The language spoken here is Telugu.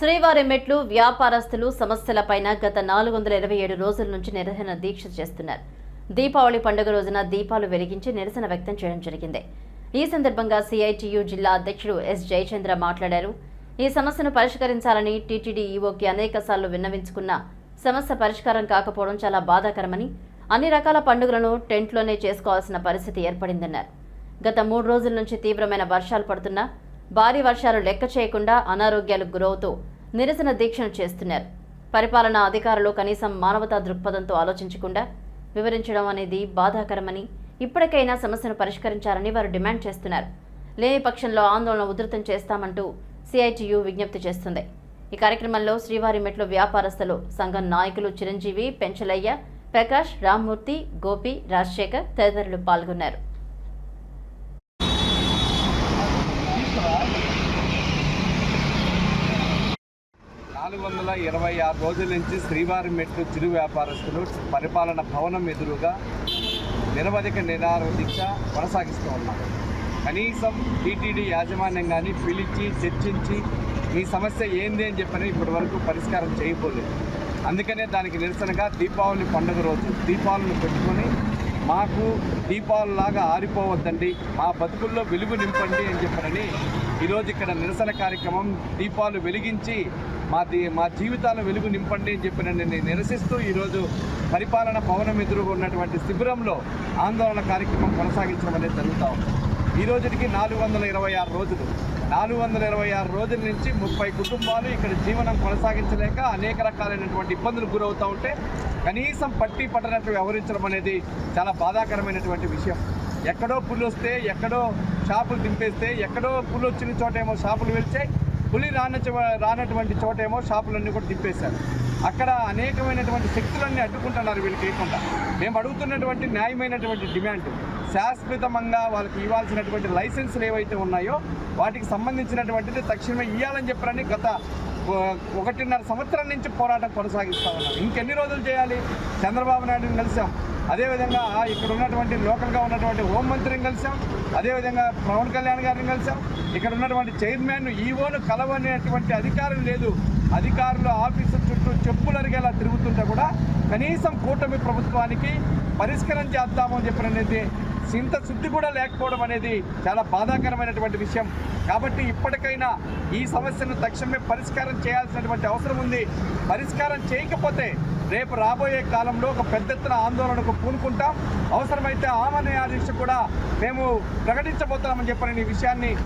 శ్రీవారి మెట్లు వ్యాపారస్తులు సమస్యలపైన గత నాలుగు వందల ఇరవై ఏడు రోజుల నుంచి నిరసన దీక్ష చేస్తున్నారు. దీపావళి పండుగ రోజున దీపాలు వెలిగించి నిరసన వ్యక్తం చేయడం జరిగింది. ఈ సందర్భంగా సిఐటియు జిల్లా అధ్యక్షుడు ఎస్ జయచంద్ర మాట్లాడారు. ఈ సమస్యను పరిష్కరించాలని టీటీడీ ఈవోకి అనేకసార్లు విన్నవించుకున్న సమస్య పరిష్కారం కాకపోవడం చాలా బాధాకరమని అన్ని రకాల పండుగలను టెంట్లోనే చేసుకోవాల్సిన పరిస్థితి ఏర్పడిందన్నారు. గత మూడు రోజుల నుంచి తీవ్రమైన వర్షాలు పడుతున్నా భారీ వర్షాలు లెక్క చేయకుండా అనారోగ్యాలకు గురవుతూ నిరసన దీక్షను చేస్తున్నారు. పరిపాలనా అధికారులు కనీసం మానవతా దృక్పథంతో ఆలోచించకుండా వివరించడం అనేది బాధాకరమని ఇప్పటికైనా సమస్యను పరిష్కరించాలని వారు డిమాండ్ చేస్తున్నారు. లేని పక్షంలో ఆందోళన ఉధృతం చేస్తామంటూ సిఐటియు విజ్ఞప్తి చేస్తుంది. ఈ కార్యక్రమంలో శ్రీవారి మెట్లు వ్యాపారస్తులు సంఘం నాయకులు చిరంజీవి పెంచలయ్య ప్రకాష్ రామ్మూర్తి గోపి రాజశేఖర్ తదితరులు పాల్గొన్నారు. నాలుగు వందల ఇరవై ఆరు రోజుల నుంచి శ్రీవారి మెట్లు చిరు వ్యాపారస్తులు పరిపాలన భవనం ఎదురుగా నిరవధిక నిరాహార దీక్ష కొనసాగిస్తూ ఉన్నారు. కనీసం టీటీడీ యాజమాన్యం కానీ పిలిచి చర్చించి మీ సమస్య ఏంది అని చెప్పని ఇప్పటి వరకు పరిష్కారం చేయకపోలేదు అందుకనే దానికి నిరసనగా దీపావళి పండుగ రోజు దీపాలను పెట్టుకొని మాకు దీపాలలాగా ఆరిపోవద్దండి మా బతుకుల్లో వెలుగు నింపండి అని చెప్పనని ఈరోజు ఇక్కడ నిరసన కార్యక్రమం దీపాలు వెలిగించి మా దీ మా జీవితాలను వెలుగు నింపండి అని చెప్పి నేను నిరసిస్తూ ఈరోజు పరిపాలన భవనం ఎదురుగా ఉన్నటువంటి శిబిరంలో ఆందోళన కార్యక్రమం కొనసాగించడం అనేది జరుగుతూ ఉంది. ఈ రోజుకి నాలుగు వందల ఇరవై ఆరు రోజులు. నాలుగు వందల ఇరవై ఆరు రోజుల నుంచి ముప్పై కుటుంబాలు ఇక్కడ జీవనం కొనసాగించలేక అనేక రకాలైనటువంటి ఇబ్బందులు గురవుతూ ఉంటే కనీసం పట్టి పట్టనట్టు వ్యవహరించడం అనేది చాలా బాధాకరమైనటువంటి విషయం. ఎక్కడో పుల్లు వస్తే ఎక్కడో షాపులు దింపేస్తే ఎక్కడో పుల్లు వచ్చిన చోటేమో షాపులు వెళ్చాయి పులి రాన రానటువంటి చోటేమో షాపులన్నీ కూడా తిప్పేశారు. అక్కడ అనేకమైనటువంటి శక్తులన్నీ అడ్డుకుంటున్నారు వీళ్ళు చేయకుండా మేము అడుగుతున్నటువంటి న్యాయమైనటువంటి డిమాండ్ శాశ్వతంగా వాళ్ళకి ఇవ్వాల్సినటువంటి లైసెన్సులు ఏవైతే ఉన్నాయో వాటికి సంబంధించినటువంటిది తక్షణమే ఇవ్వాలని చెప్పరని గత ఒకటిన్నర సంవత్సరం నుంచి పోరాటం కొనసాగిస్తా ఉన్నాం. ఇంకెన్ని రోజులు చేయాలి? చంద్రబాబు నాయుడుని కలిసాం. అదేవిధంగా ఇక్కడ ఉన్నటువంటి లోకల్గా ఉన్నటువంటి హోంమంత్రిని కలిసాం. అదేవిధంగా పవన్ కళ్యాణ్ గారిని కలిసాం. ఇక్కడ ఉన్నటువంటి చైర్మన్ ఈవోను కలవనేటువంటి అధికారం లేదు. అధికారులు ఆఫీసు చుట్టూ చెప్పులు అరిగేలా తిరుగుతుంటే కూడా కనీసం కూటమి ప్రభుత్వానికి పరిష్కారం చేద్దామని చెప్పినది ఇంత శుద్ధి కూడా లేకపోవడం అనేది చాలా బాధాకరమైనటువంటి విషయం. కాబట్టి ఇప్పటికైనా ఈ సమస్యను తక్షణమే పరిష్కారం చేయాల్సినటువంటి అవసరం ఉంది. పరిష్కారం చేయకపోతే రేపు రాబోయే కాలంలో ఒక పెద్ద ఎత్తున ఆందోళనకు పూనుకుంటాం. అవసరమైతే ఆమరణ ఆదేశం కూడా మేము ప్రకటించబోతున్నామని చెప్పిన ఈ విషయాన్ని